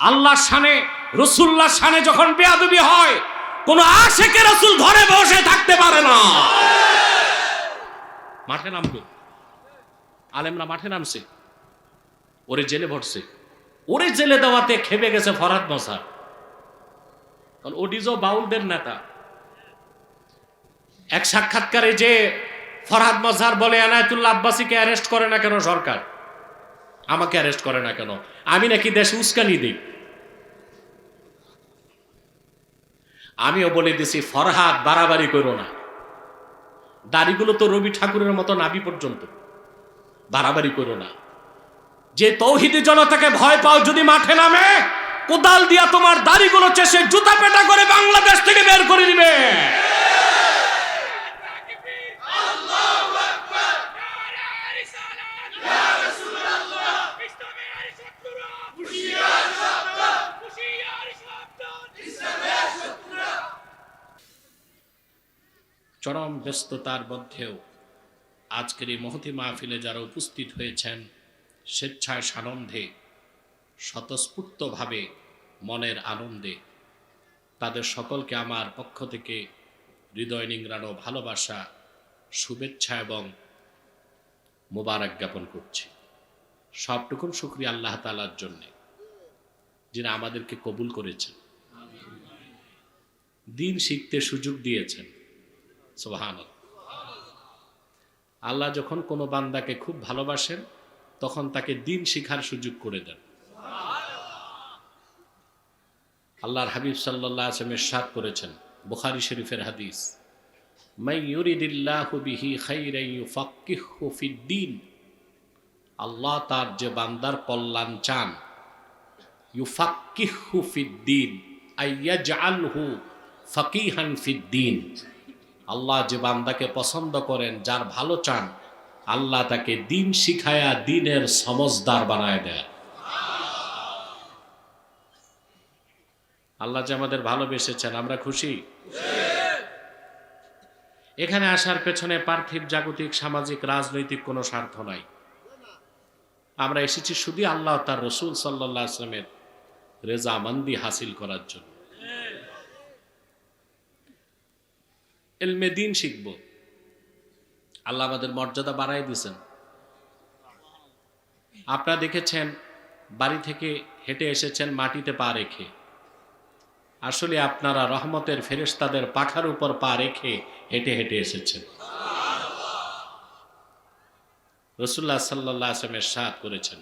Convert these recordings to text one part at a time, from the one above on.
আল্লাহর শানে রসুল্লাহ শানে যখন বেয়াদবি হয়, কোন আশেকে রসুল ঘরে বসে থাকতে পারে না। মাঠে নামবে। আলেমরা মাঠে নামছে। ওরে জেলে ভরছে। ওরে জেলে দেওয়াতে খেপে গেছে ফরাদ মশা কারণ ওডিজো বাউলদের নেতা। এক সাক্ষাৎকারে যে ফরহাদ মজহার বলে, এনায়তুল্লাহ আব্বাসীকে অ্যারেস্ট করে না কেন সরকার? আমাকে অ্যারেস্ট করে না কেন? আমি নাকি দেশে উস্কানি দিই। আমিও বলে দিছি, ফরহাদ, বাড়াবাড়ি করো না। দাড়িগুলো তো রবি ঠাকুরের মতো নাবি পর্যন্ত। বাড়াবাড়ি করো না। যে তৌহিদি জনতাকে ভয় পাও যদি মাঠে নামে, কোদাল দিয়া তোমার দাড়িগুলো চেষে জুতা পেটা করে বাংলাদেশ থেকে বের করে দিবে চরম ব্যস্ততার মধ্যেও আজকের এই মহতি মাহফিলে যারা উপস্থিত হয়েছেন, স্বেচ্ছায় সানন্দে, স্বতঃস্ফূর্তভাবে মনের আনন্দে তাদের সকলকে আমার পক্ষ থেকে হৃদয় নিংড়ানো ভালোবাসা, শুভেচ্ছা এবং মোবারক জ্ঞাপন করছি। সবটুকুন শুক্রিয়া আল্লাহ তালার জন্যে, যিনি আমাদেরকে কবুল করেছেন। দিন শিখতে সুযোগ দিয়েছেন। সোহান আল্লাহ যখন কোনো বান্দাকে খুব ভালোবাসেন, তখন তাকে দিন শিখার সুযোগ করে দেন। আল্লাহর হাবিব সাল্লাহ আসলামের সাদ করেছেন, বুখারি শরীফের হাদিস। আল্লাহ তার যে বান্দার কল্যাণ চান, ইউফাক্কিহু ফিদ্দিন আইয়াজআলহু ফাকিহান ফিদ্দিন আল্লাহ যে বান্দাকে পছন্দ করেন, যার ভালো চান, আল্লাহ তাকে দিন শিখায়া দিনের সমজদার বানায় দেয়। আল্লাহ যে আমাদের ভালোবেসেছেন, আমরা খুশি? এখানে আসার পেছনে পার্থিব জাগতিক সামাজিক রাজনৈতিক কোনো স্বার্থ নাই। আমরা এসেছি শুধু আল্লাহ তার রসুল সাল্লাহ আসলামের রেজামান্দি হাসিল করার জন্য। এলমে দিন শিখব আল্লাহ আমাদের মর্যাদা বাড়াই দিয়েছেন আপনারা দেখেছেন বাড়ি থেকে হেঁটে এসেছেন মাটিতে পা রেখে আসলে আপনারা রহমতের ফেরেশতাদের পাখার উপর পা রেখে হেঁটে হেঁটে এসেছেন রসুল্লাহ সাল্লাহ আসলামের সাথ করেছেন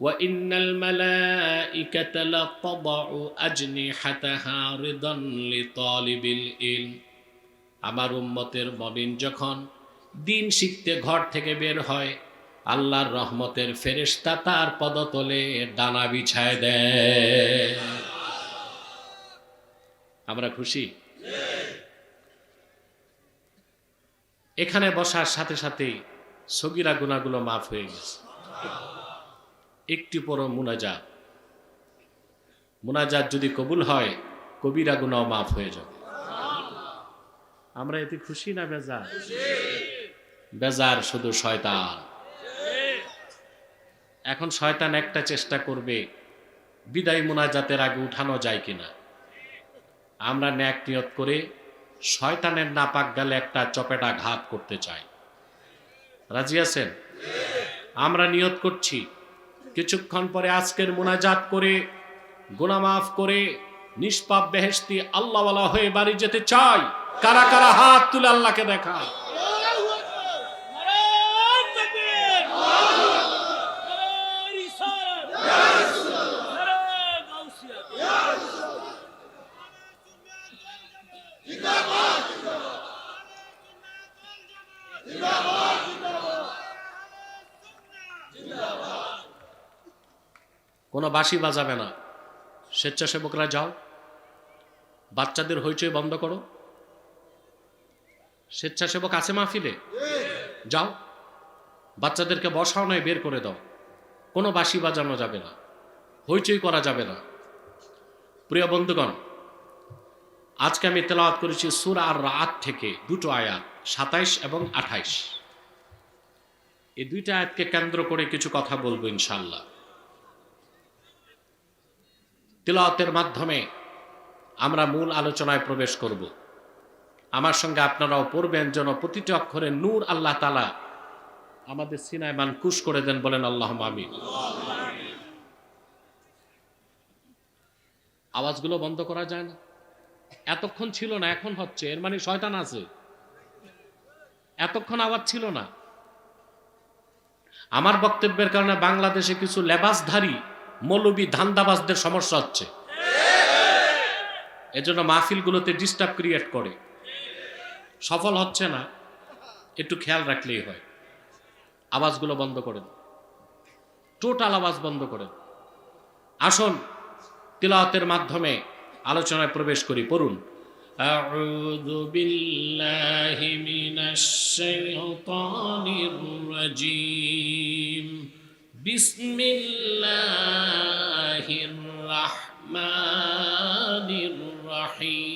وإن الملائكة لتضع أجنحتها رضا لطالب العلم আমার উম্মতের মমিন যখন দিন শিখতে ঘর থেকে বের হয়, আল্লাহর রহমতের ফেরেশতা তার পদতলে ডানা বিছায় দেয়। আমরা খুশি? এখানে বসার সাথে সাথেই সগিরা গুণাগুলো মাফ হয়ে গেছে। একটি পর মুনাজাত। মুনাজাত যদি কবুল হয়, কবিরা গুণাও মাফ হয়ে যাবে। আমরা এতে খুশি না বেজার? বেজার শুধু শয়তান। এখন শয়তান একটা চেষ্টা করবে, বিদায় মোনাজাতের আগে উঠানো যায় কিনা। আমরা ন্যাক নিয়ত করে শয়তানের নাপাক গেলে একটা চপেটা ঘাত করতে চাই। রাজি আছেন? আমরা নিয়ত করছি, কিছুক্ষণ পরে আজকের মোনাজাত করে গুনামাফ করে, নিষ্পাপ বেহেস্তি আল্লাহওয়ালা হয়ে বাড়ি যেতে চাই। কারা কারা হাত তুলে আল্লাহকে দেখা? কোনো বাঁশি বাজাবে না। স্বেচ্ছাসেবকরা যাও। বাচ্চাদের হইচই বন্ধ করো। স্বেচ্ছাসেবক আছে মাহফিলে? যাও। বাচ্চাদেরকে বসাও নয় বের করে দাও। কোনো বাঁশি বাজানো যাবে না। হইচই করা যাবে না। প্রিয় বন্ধুগণ, আজকে আমি তেলাওয়াত করেছি সুর আর রাত থেকে দুটো আয়াত, সাতাইশ এবং আঠাইশ। এই দুইটা আয়াতকে কেন্দ্র করে কিছু কথা বলব ইনশাল্লাহ তিলাওয়াতের মাধ্যমে আমরা মূল আলোচনায় প্রবেশ করব। আমার সঙ্গে আপনারাও পড়বেন, যেন প্রতিটি অক্ষরে নূর আল্লাহ তালা আমাদের সিনায় মান কুশ করে দেন বলেন আল্লাহ আমিন। আওয়াজগুলো বন্ধ করা যায় না। এতক্ষণ ছিল না, এখন হচ্ছে, এর মানে শয়তান আছে। এতক্ষণ আওয়াজ ছিল না। আমার বক্তব্যের কারণে বাংলাদেশে কিছু লেবাসধারী, মৌলবী, ধান্দাবাজদের সমস্যা হচ্ছে। এজন্য মাহফিলগুলোতে ডিস্টার্ব ক্রিয়েট করে। সফল হচ্ছে না একটু খেয়াল রাখলেই হয় আওয়াজগুলো বন্ধ করেন টোটাল আওয়াজ বন্ধ করেন আসুন তিলাওয়াতের মাধ্যমে আলোচনায় প্রবেশ করি পড়ুন أعوذ بالله من الشيطان الرجيم بسم الله الرحمن الرحيم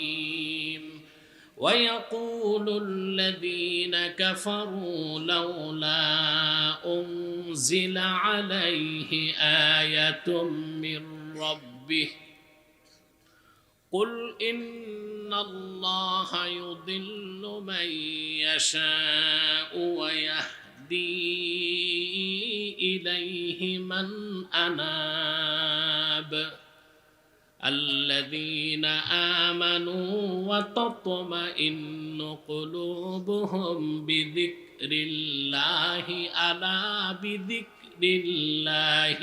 ويقول الذين كفروا لولا أنزل عليه آية من ربه قل إن الله يضل من يشاء ويهدي إليه من أناب الذين آمنوا وتطمئن قلوبهم بذكر الله ألا بذكر الله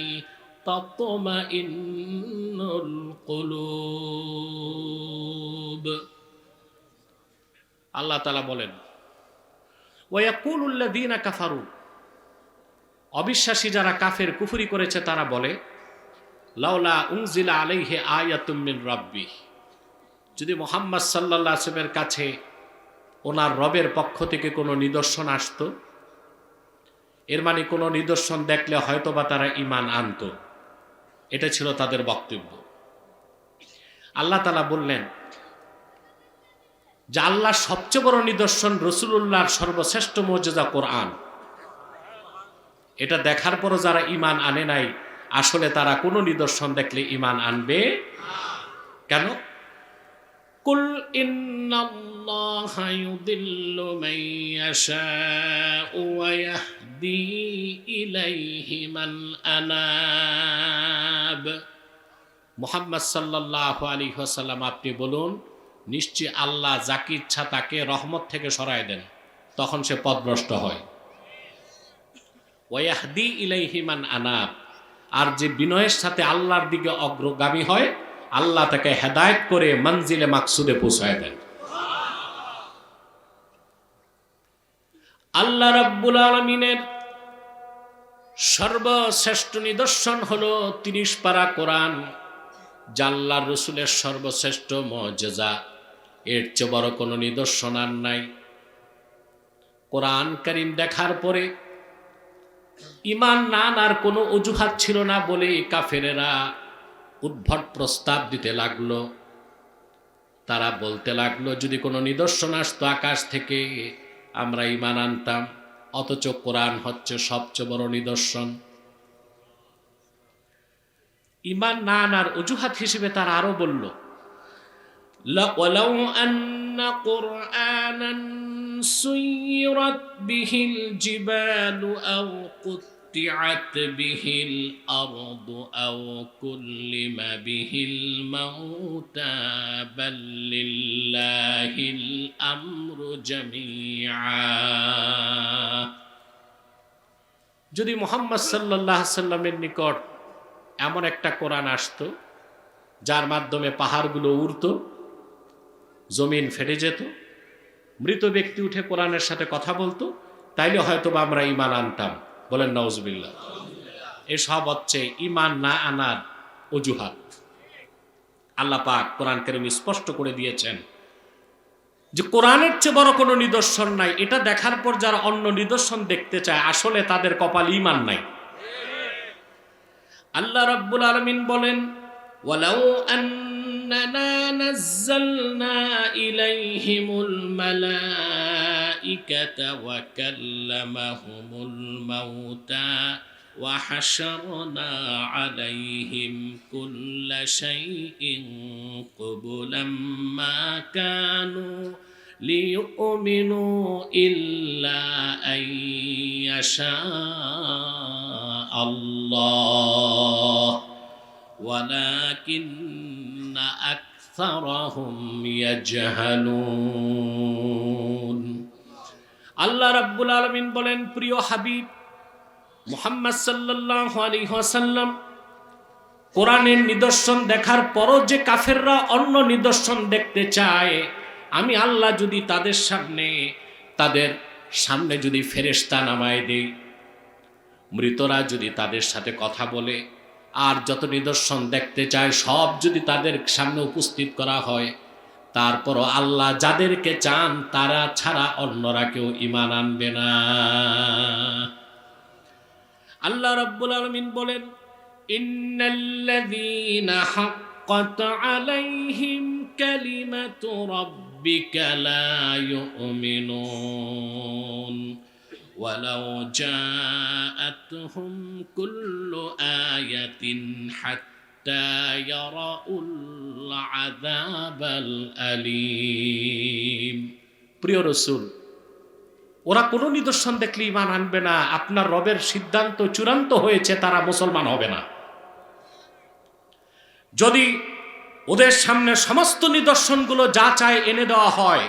تطمئن القلوب আল্লাহ তালা বলেন ওয়াকুল্লাদিনা কাফারু অবিশ্বাসী যারা কাফের কুফরি করেছে তারা বলে লাউলা উংজিলা আলাইহে আয়াতুমিন রব্বি। যদি মোহাম্মদ সাল্লাহ আসলামের কাছে ওনার রবের পক্ষ থেকে কোনো নিদর্শন আসত, এর মানে কোনো নিদর্শন দেখলে হয়তোবা তারা ইমান আনত। এটা ছিল তাদের বক্তব্য। আল্লাহ তালা বললেন, যে আল্লাহর সবচেয়ে বড় নিদর্শন রসুল্লাহর সর্বশ্রেষ্ঠ মর্যাদা কোরআন। এটা দেখার পরও যারা ইমান আনে নাই আসলে তারা কোনো নিদর্শন দেখলে ইমান আনবে? কেন? কুল মুহাম্মদ সাল্লাল্লাহু আলাইহি আপনি বলুন নিশ্চয় আল্লাহ যাকে ইচ্ছা তাকে রহমত থেকে সরায় দেন, তখন সে পদভ্রষ্ট হয়। ওয়াহদি ইলাইহিমান আনাব। আর যে বিনয়ের সাথে আল্লাহর দিকে অগ্রগামী হয়, আল্লাহ তাকে হেদায়ত করে মঞ্জিলে মাকসুদে পৌঁছায় দেন। আল্লাহ রাব্বুল আলমিনের সর্বশ্রেষ্ঠ নিদর্শন হলো তিরিশ পারা কোরআন জাল্লার রসুলের সর্বশ্রেষ্ঠ মজেজা এর চেয়ে বড় কোনো নিদর্শন আর নাই। কোরআন করিম দেখার পরে ইমান না আর কোনো অজুহাত ছিল না বলে কাফেরেরা উদ্ভট প্রস্তাব দিতে লাগলো তারা বলতে লাগলো যদি কোনো নিদর্শন আসতো আকাশ থেকে আমরা ইমান আনতাম অথচ কোরআন হচ্ছে সবচেয়ে বড় নিদর্শন ইমান না আনার অজুহাত হিসেবে তারা আরো বলল ولو أن قرآنا سيرت به الجبال أو قطعت به الأرض أو كلم به الموتى بل لله الأمر جميعا যদি মোহাম্মদ সাল্লাহ সাল্লামের নিকট এমন একটা কোরআন আসতো যার মাধ্যমে পাহাড়গুলো উড়ত জমিন ফেটে যেত মৃত ব্যক্তি উঠে কোরআনের সাথে কথা বলতো, তাইলে হয়তো বা আমরা ইমান আনতাম। বলেন নওজবিল্লা এসব হচ্ছে ইমান না আনার অজুহাত। আল্লাহ পাক কোরআন কেরিম স্পষ্ট করে দিয়েছেন যে কোরআনের চেয়ে বড় কোনো নিদর্শন নাই। এটা দেখার পর যারা অন্য নিদর্শন দেখতে চায়, আসলে তাদের কপাল ইমান নাই। আল্লাহ রাব্বুল আলমিন বলেন أننا نزلنا إليهم الملائكة وكلمهم الموتى وحشرنا عليهم كل شيء قبلا ما كانوا ليؤمنوا إلا أن يشاء الله ولكن أكثرهم يجهلون আল্লাহ রাব্বুল আলমিন বলেন প্রিয় হাবিব মুহাম্মদ সাল্লাহ আলী ওয়াসাল্লাম কোরআনের নিদর্শন দেখার পরও যে কাফেররা অন্য নিদর্শন দেখতে চায় আমি আল্লাহ যদি তাদের সামনে তাদের সামনে যদি ফেরেস্তা নামায় দেই মৃতরা যদি তাদের সাথে কথা বলে আর যত নিদর্শন দেখতে চায়, সব যদি তাদের সামনে উপস্থিত করা হয়, তারপরও আল্লাহ যাদেরকে চান, তারা ছাড়া অন্যরা কেউ ইমান আনবে না। আল্লাহ রব্বুল আলামিন বলেন, ইন্নাল্লাযীনা হাক্কাত আলাইহিম কালিমাতু রাব্বিকা ولو جاءتهم كل آية حتى يروا العذاب الأليم প্রিয় রসুল ওরা কোনো নিদর্শন দেখলে ইমান আনবে না আপনার রবের সিদ্ধান্ত চূড়ান্ত হয়েছে তারা মুসলমান হবে না যদি ওদের সামনে সমস্ত নিদর্শনগুলো যা চায় এনে দেওয়া হয়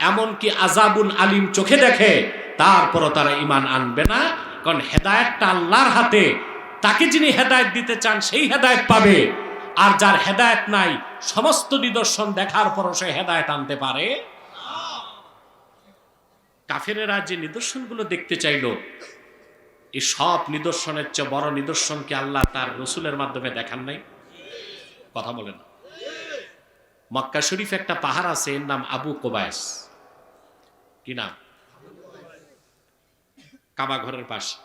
এমনকি আজাবুল আলিম চোখে দেখে তারপরও তারা ইমান আনবে না, কারণ হেদায়তটা আল্লাহর হাতে। তাকে যিনি হেদায়ত দিতে চান, সেই হেদায়ত পাবে। আর যার হেদায়ত নাই, সমস্ত নিদর্শন দেখার পরও সে হেদায়ত আনতে পারে। কাফেরেরা যে নিদর্শনগুলো দেখতে চাইল এই সব নিদর্শনের চেয়ে বড় নিদর্শনকে আল্লাহ তার রসুলের মাধ্যমে দেখান নাই? কথা বলেন মক্কা শরীফ একটা পাহাড় আছে, এর নাম আবু কোবায়স। কি নাম? কাবা ঘরের পাশে।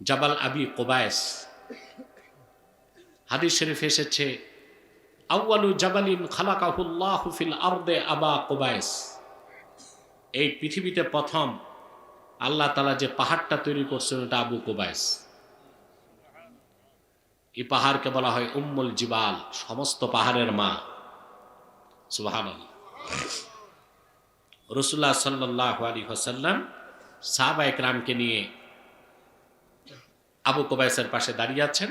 জাবাল আবি কোবায়স হাদিস শরীফ এসেছে, আউয়ালু জাবালিন ফিল আরদে আবা কোবায়স। এই পৃথিবীতে প্রথম আল্লাহ তালা যে পাহাড়টা তৈরি করছেন ওটা আবু কোবায়স। এই পাহাড়কে বলা হয় উম্মুল জিবাল, সমস্ত পাহাড়ের মা। সুবাহান রসুল্লাহ সাল্লাহ আলী হাসাল্লাম সাহাবা একরামকে নিয়ে আবু কোবাইসের পাশে দাঁড়িয়ে আছেন।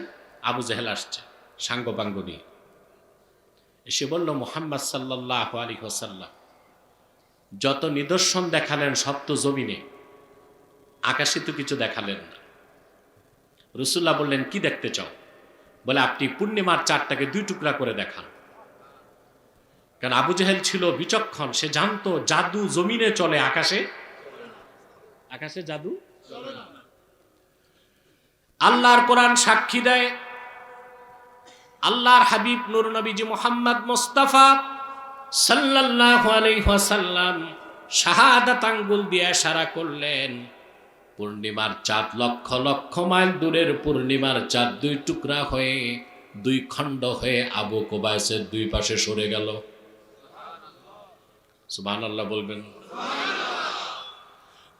আবু জেহেল আসছে, সাঙ্গপাঙ্গ নিয়ে। এসে বলল, মোহাম্মদ সাল্লাহ আলী হাসাল্লাম যত নিদর্শন দেখালেন সব তো জমিনে, আকাশে তো কিছু দেখালেন না। রসুল্লাহ বললেন, কি দেখতে চাও? বলে, আপনি পূর্ণিমার চারটাকে দুই টুকরা করে দেখান। কারণ আবু জেহেল ছিল বিচক্ষণ, সে জানতো জাদু জমিনে চলে আকাশে আকাশে জাদু? আল্লাহর কোরআন সাক্ষী দেয়, আল্লাহর হাবিব নুর নবীজি মোহাম্মদ মোস্তাফা সাল্লাল্লাহু শাহাদাত আঙ্গুল দিয়ে ইশারা করলেন, পূর্ণিমার চাঁদ লক্ষ লক্ষ মাইল দূরের পূর্ণিমার চাঁদ দুই টুকরা হয়ে, দুই খণ্ড হয়ে আবু কোবায়সের দুই পাশে সরে গেল। আল্লাহ বলবেন।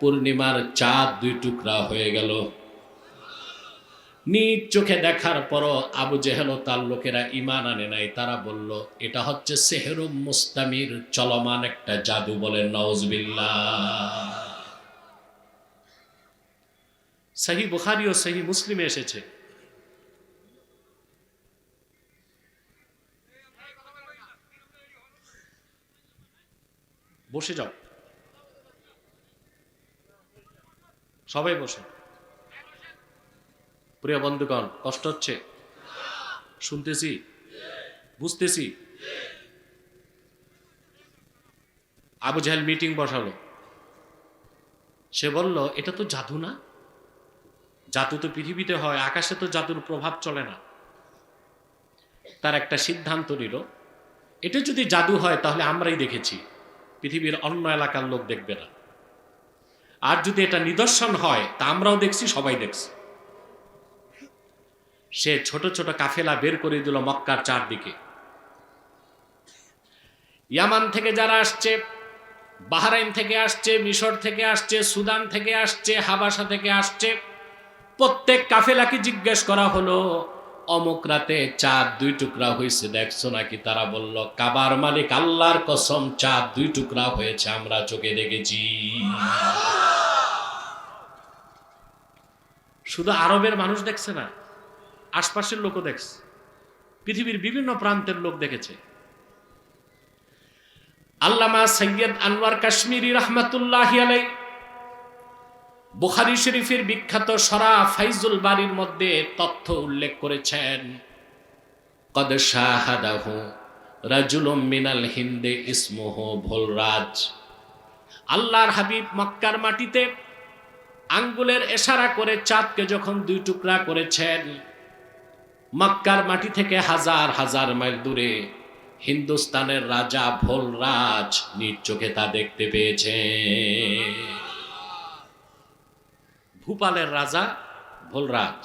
পূর্ণিমার চাঁদ দুই টুকরা হয়ে গেল। নিজ চোখে দেখার পরও আবু জেহেল তার লোকেরা ইমান আনে নাই। তারা বলল, এটা হচ্ছে সেহরুম মুস্তামির চলমান একটা জাদু বলেন নওজবিল্লা সহি বুখারি ও সহি মুসলিমে এসেছে। বসে যাও। সবাই বসে প্রিয় বন্ধুগণ, কষ্ট হচ্ছে? শুনতেছি? বুঝতেছি? আবু জাহেল মিটিং বসালো। সে বলল, এটা তো জাদু না? জাদু তো পৃথিবীতে হয়, আকাশে তো জাদুর প্রভাব চলে না। তার একটা সিদ্ধান্ত নিল, এটা যদি জাদু হয়, তাহলে আমরাই দেখেছি। পৃথিবীর অন্য এলাকার লোক দেখবে না। আর যদি এটা নিদর্শন হয়, তা আমরাও দেখছি, সবাই দেখছি। সে ছোট ছোট কাফেলা বের করে দিল মক্কার চারদিকে। ইয়ামান থেকে যারা আসছে, বাহরাইন থেকে আসছে, মিশর থেকে আসছে, সুদান থেকে আসছে, হাবাসা থেকে আসছে, প্রত্যেক কাফেলাকে জিজ্ঞেস করা হলো, অমুক রাতে চাঁদ দুই টুকরা হয়েছে, দেখছ নাকি? তারা বলল, কাবার মালিক আল্লাহর কসম, চাঁদ দুই টুকরা হয়েছে, আমরা চোখে দেখেছি। শুধু আরবের মানুষ দেখছে না, আশপাশের লোকও দেখছে, পৃথিবীর বিভিন্ন প্রান্তের লোক দেখেছে। আল্লামা সৈয়দ আনোয়ার কাশ্মীরি রহমতুল্লাহ আলাই বুখারি শরীফের বিখ্যাত সরা ফাইজুল বাড়ির মধ্যে তথ্য উল্লেখ করেছেন, কদ শাহাদাহু রাজুলুম মিনাল হিন্দে ইসমুহ ভোলরাজ। আল্লাহর হাবিব মক্কার মাটিতে আঙ্গুলের এশারা করে চাঁদকে যখন দুই টুকরা করেছেন, মক্কার মাটি থেকে হাজার হাজার মাইল দূরে হিন্দুস্তানের রাজা ভোলরাজ নিজ চোখে তা দেখতে পেয়েছে ভূপালের রাজা ভোলরাজ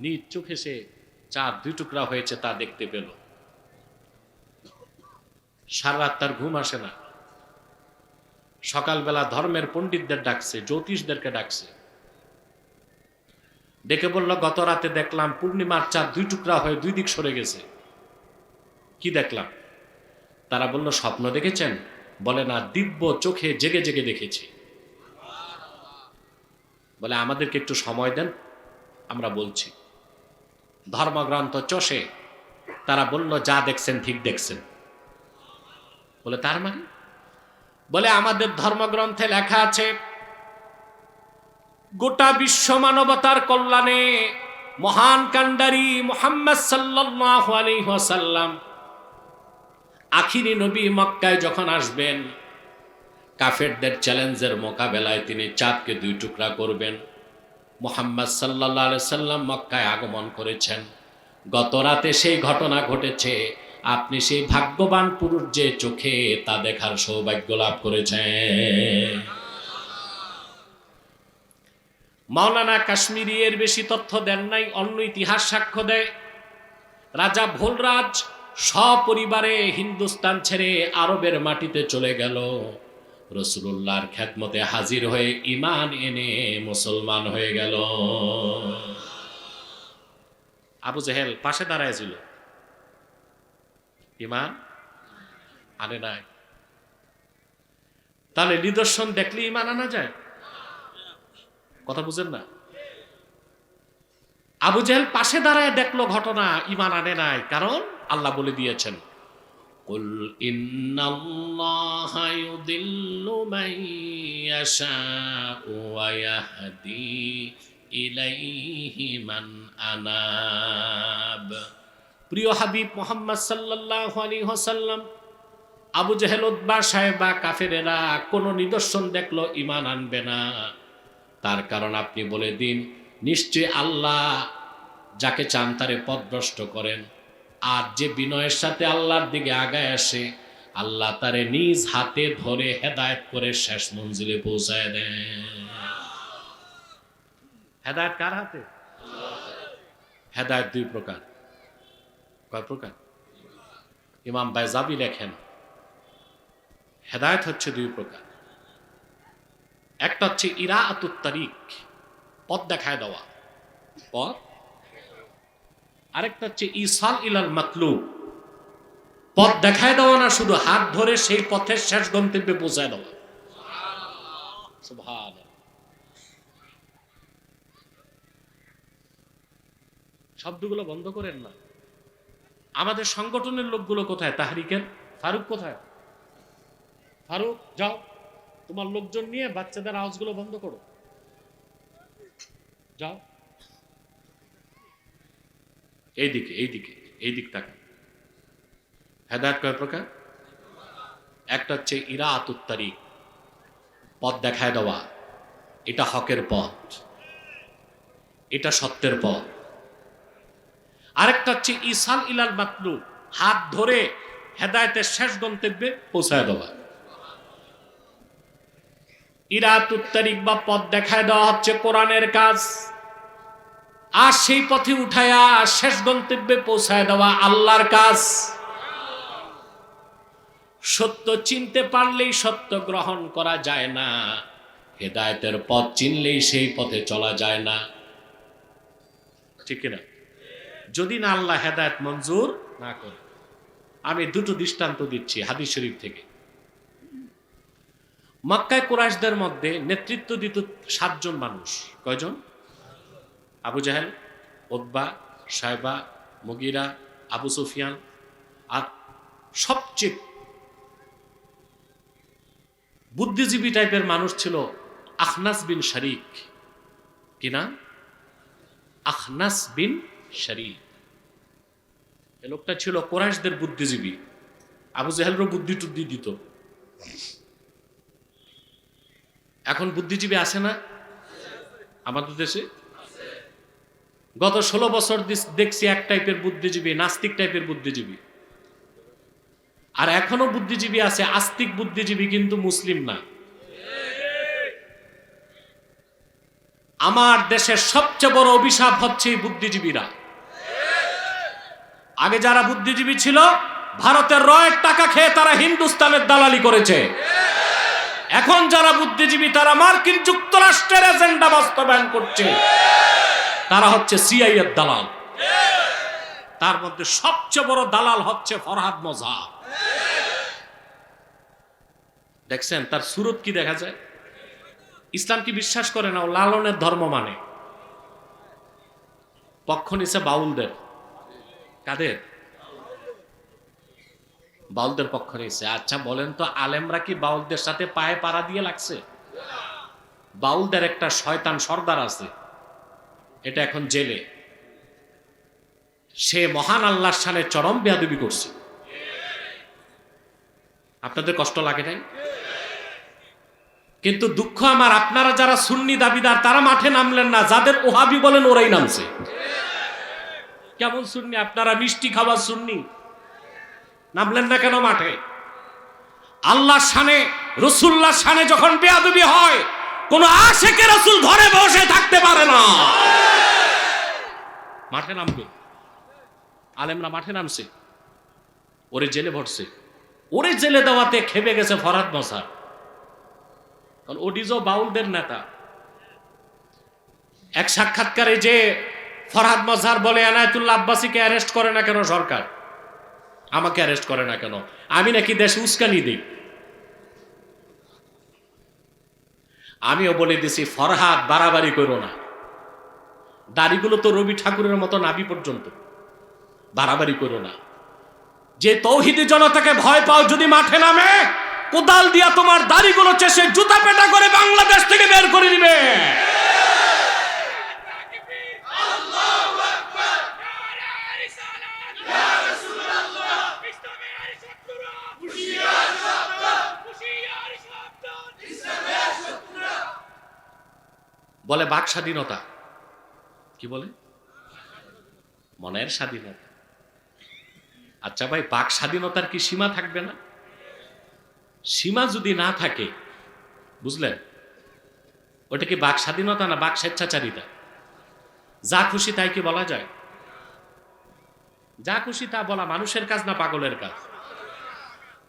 নিজ চোখে সে চার দুই টুকরা হয়েছে তা দেখতে পেল। সারা রাত তার ঘুম আসে না। সকালবেলা ধর্মের পণ্ডিতদের ডাকছে, জ্যোতিষদেরকে ডাকছে। ডেকে বলল, গত রাতে দেখলাম পূর্ণিমার চাঁদ দুই টুকরা হয়ে দুই দিক সরে গেছে। কি দেখলাম? তারা বলল, স্বপ্ন দেখেছেন? বলে, না, দিব্য চোখে জেগে জেগে দেখেছি। বলে, আমাদেরকে একটু সময় দেন, আমরা বলছি। ধর্মগ্রন্থ চষে তারা বলল, যা দেখছেন ঠিক দেখছেন। বলে, তার মানে? বলে আমাদের ধর্মগ্রন্থে লেখা আছে, গোটা বিশ্ব মানবতার কল্যাণে মহান কান্ডারি মোহাম্মদ আলাইহি ওয়াসাল্লাম, আখিরি নবী মক্কায় যখন আসবেন, কাফেরদের চ্যালেঞ্জের মোকাবেলায় তিনি চাঁদকে দুই টুকরা করবেন। মোহাম্মদ সাল্লাহ সাল্লাম মক্কায় আগমন করেছেন। গত রাতে সেই ঘটনা ঘটেছে। আপনি সেই ভাগ্যবান পুরুষ যে চোখে তা দেখার সৌভাগ্য লাভ করেছেন। মাওলানা কাশ্মীরি এর বেশি তথ্য দেন নাই, অন্য ইতিহাস সাক্ষ্য দেয়। রাজা ভোলরাজ সপরিবারে হিন্দুস্তান ছেড়ে আরবের মাটিতে চলে গেল। রসুল্লাহর খ্যাতমতে হাজির হয়ে ইমান এনে মুসলমান হয়ে গেল। আবু জেহেল পাশে দাঁড়ায়ছিল ইমান আনে নাই তাহলে নিদর্শন দেখলে ইমান আনা যায় কথা বুঝেন না আবু জেহেল পাশে দাঁড়ায় দেখলো ঘটনা ইমান আনে নাই কারণ আল্লাহ বলে দিয়েছেন قل إن الله يضل من يشاء ويهدي إليه من أناب প্রিয় হাবিব মোহাম্মদ সাল্লাহ আলী হোসাল্লাম আবু জেহেল উদ্বা সাহেবা কাফেরেরা কোনো নিদর্শন দেখল ইমান আনবে না। তার কারণ আপনি বলে দিন, নিশ্চয় আল্লাহ যাকে চান তারে পথভ্রষ্ট করেন। আর যে বিনয়ের সাথে আল্লাহর দিকে আগায় আসে, আল্লাহ তারে নিজ হাতে ধরে হেদায়ত করে শেষ মঞ্জিলে পৌঁছায় দেন। হেদায়ত কার হাতে? হেদায়ত দুই প্রকার। কয় প্রকার ইমাম বাইজাবি লেখেন হেদায়ত হচ্ছে দুই প্রকার। একটা হচ্ছে ইরা আতুত তারিক পথ দেখায় দেওয়া। পথ? আরেকটা হচ্ছে ইসাল ইলাল মাতলু পথ দেখায় দেওয়া না শুধু হাত ধরে সেই পথের শেষ গন্তব্যে পৌঁছায় দেওয়া। শব্দগুলো বন্ধ করেন না। আমাদের সংগঠনের লোকগুলো কোথায়? তাহারিকের? ফারুক কোথায়? ফারুক, যাও। তোমার লোকজন নিয়ে বাচ্চাদের আওয়াজগুলো বন্ধ করো। যাও। এইদিকে এইদিকে এই দিক তাকা। হেদায়ত কয় প্রকার? একটা হচ্ছে ইরা আতুত্তারিক পথ দেখায় দেওয়া। এটা হকের পথ। এটা সত্যের পথ। আরেকটা হচ্ছে ইসাল ইলাল মাতলু হাত ধরে হেদায়তের শেষ গন্তব্যে পৌঁছায় দেওয়া। ইরাত উত্তরিক বা পথ দেখায় দেওয়া হচ্ছে কোরআনের কাজ। আর সেই পথে উঠায়া শেষ গন্তব্যে পৌঁছায় দেওয়া আল্লাহর কাজ। সত্য চিনতে পারলেই সত্য গ্রহণ করা যায় না। হেদায়তের পথ চিনলেই সেই পথে চলা যায় না। ঠিক না যদি না আল্লাহ হেদায়ত মঞ্জুর না করে। আমি দুটো দৃষ্টান্ত দিচ্ছি হাদিস শরীফ থেকে। মক্কায় কোরআশদের মধ্যে নেতৃত্ব দিত সাতজন মানুষ। কয়জন? আবু জাহেল ওদ্বা সাহেবা মুগিরা আবু সুফিয়ান। আর সবচেয়ে বুদ্ধিজীবী টাইপের মানুষ ছিল আখনাস বিন শরিক। কি নাম? আখনাস বিন শরিক। লোকটা ছিল কোরআশদের বুদ্ধিজীবী। আবু জাহেলরও বুদ্ধি টুদ্ধি দিত। এখন বুদ্ধিজীবী আছে না? আমাদের দেশে? গত ষোলো বছর দেখছি এক টাইপের বুদ্ধিজীবী, নাস্তিক টাইপের বুদ্ধিজীবী। আর এখনও বুদ্ধিজীবী আছে, আস্তিক বুদ্ধিজীবী কিন্তু মুসলিম না। আমার দেশের সবচেয়ে বড় অভিশাপ হচ্ছে এই বুদ্ধিজীবীরা। আগে যারা বুদ্ধিজীবী ছিল, ভারতের রয়ের টাকা খেয়ে তারা হিন্দুস্তানের দালালি করেছে। এখন যারা বুদ্ধিজীবী, তারা মার্কিন যুক্তরাষ্ট্রের এজেন্ডা বাস্তবায়ন করছে। তারা হচ্ছে সিআইএর দালাল। তার মধ্যে সবচেয়ে বড় দালাল হচ্ছে ফরহাদ মজা দেখছেন, তার সুরত কি দেখা যায়? ইসলাম কি বিশ্বাস করে না? ও লালনের ধর্ম মানে। পক্ষ নিছে বাউলদের। কাদের? বাউলদের পক্ষ নিয়েছে আচ্ছা বলেন তো, আলেমরা কি বাউলদের সাথে পায়ে পাড়া দিয়ে লাগছে? বাউলদের একটা শয়তান সর্দার আছে। এটা এখন জেলে। সে মহান আল্লাহর সানে চরম বেয়াদবি করছে। আপনাদের কষ্ট লাগে নাই? কিন্তু দুঃখ আমার, আপনারা যারা সুন্নি দাবিদার, তারা মাঠে নামলেন না। যাদের ওহাবি বলেন, ওরাই নামছে। কেমন শুননি আপনারা মিষ্টি খাবার শুননি নামলেন না কেন মাঠে? আল্লাহ শানে রসুল্লাহ শানে যখন বেয়াদবি হয়, কোন আশেকে রসুল ঘরে বসে থাকতে পারে না। মাঠে নামবে। আলেমরা মাঠে নামছে। ওরে জেলে ভরছে। ওরে জেলে দেওয়াতে খেপে গেছে ফরাদ মশা কারণ ওডিজো বাউলদের নেতা। এক সাক্ষাৎকারে যে ফরহাদ মজহার বলে, এনায়তুল্লাহ আব্বাসীকে অ্যারেস্ট করে না কেন সরকার? আমাকে অ্যারেস্ট করে না কেন? আমি নাকি দেশে উস্কানি দিই। আমিও বলে দিছি, ফরহাদ বাড়াবাড়ি করো না। দাড়িগুলো তো রবি ঠাকুরের মতো নাবি পর্যন্ত। বাড়াবাড়ি করো না। যে তৌহিদি জনতাকে ভয় পাও, যদি মাঠে নামে, কোদাল দিয়া তোমার দাড়িগুলো চেষে জুতা পেটা করে বাংলাদেশ থেকে বের করে দিবে। বলে বাক স্বাধীনতা। কি বলে? মনের স্বাধীনতা। আচ্ছা ভাই, বাক স্বাধীনতার কি সীমা থাকবে না? সীমা যদি না থাকে, বুঝলেন? ওটা কি বাক স্বাধীনতা না বাক স্বেচ্ছাচারিতা? যা খুশি তাই কি বলা যায়? যা খুশি তা বলা মানুষের কাজ না পাগলের কাজ?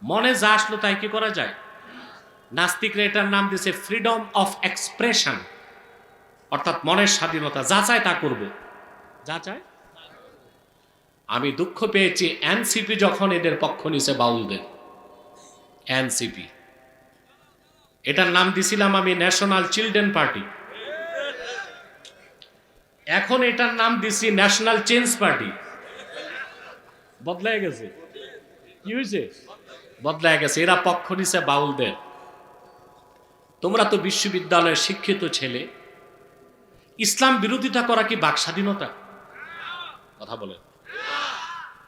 মনে যা আসলো তাই কি করা যায়? নাস্তিকরা এটার নাম দিয়েছে ফ্রিডম অফ এক্সপ্রেশন অর্থাৎ মনের স্বাধীনতা, যা চায় তা করব। যা চায়? আমি দুঃখ পেয়েছি এনসিপি যখন এদের পক্ষ নিছে বাউলদের। এনসিপি। এটার নাম দিছিলাম আমি ন্যাশনাল চিলড্রেন পার্টি। এখন এটার নাম দিছি ন্যাশনাল চেঞ্জ পার্টি। বদলায় গেছে। কি হয়েছে বদলায় গেছে। এরা পক্ষ নিছে বাউলদের। তোমরা তো বিশ্ববিদ্যালয়ের শিক্ষিত ছেলে। ইসলাম বিরোধিতা করা কি বাক স্বাধীনতা? কথা বলেন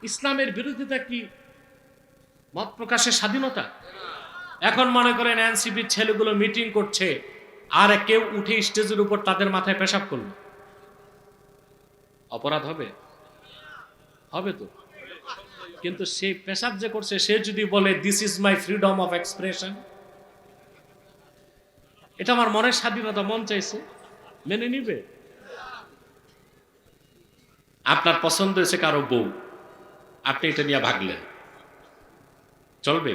ইসলামের বিরোধিতা কি মত প্রকাশের স্বাধীনতা? এখন মনে করেন এনসিপির ছেলেগুলো মিটিং করছে, আর কেউ উঠে স্টেজের উপর তাদের মাথায় পেশাব করল। অপরাধ হবে? হবে তো। কিন্তু সে পেশাব যে করছে, সে যদি বলে this is my freedom of expression এটা আমার মনের স্বাধীনতা, মন চাইছে। মেনে নিবে। আপনার পছন্দ হয়েছে কারও বউ। আপনি এটা নিয়ে ভাগলেন। চলবে?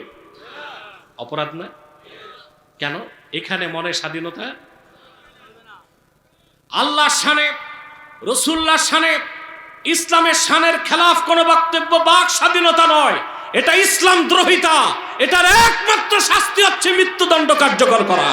অপরাধ না কেন? এখানে মনের স্বাধীনতা? আল্লাহ শানে রসুল্লাহ শানে, ইসলামের শানের খেলাফ কোনো বক্তব্য বাক স্বাধীনতা নয়। এটা ইসলাম দ্রোহিতা। এটার একমাত্র শাস্তি হচ্ছে মৃত্যুদণ্ড কার্যকর করা।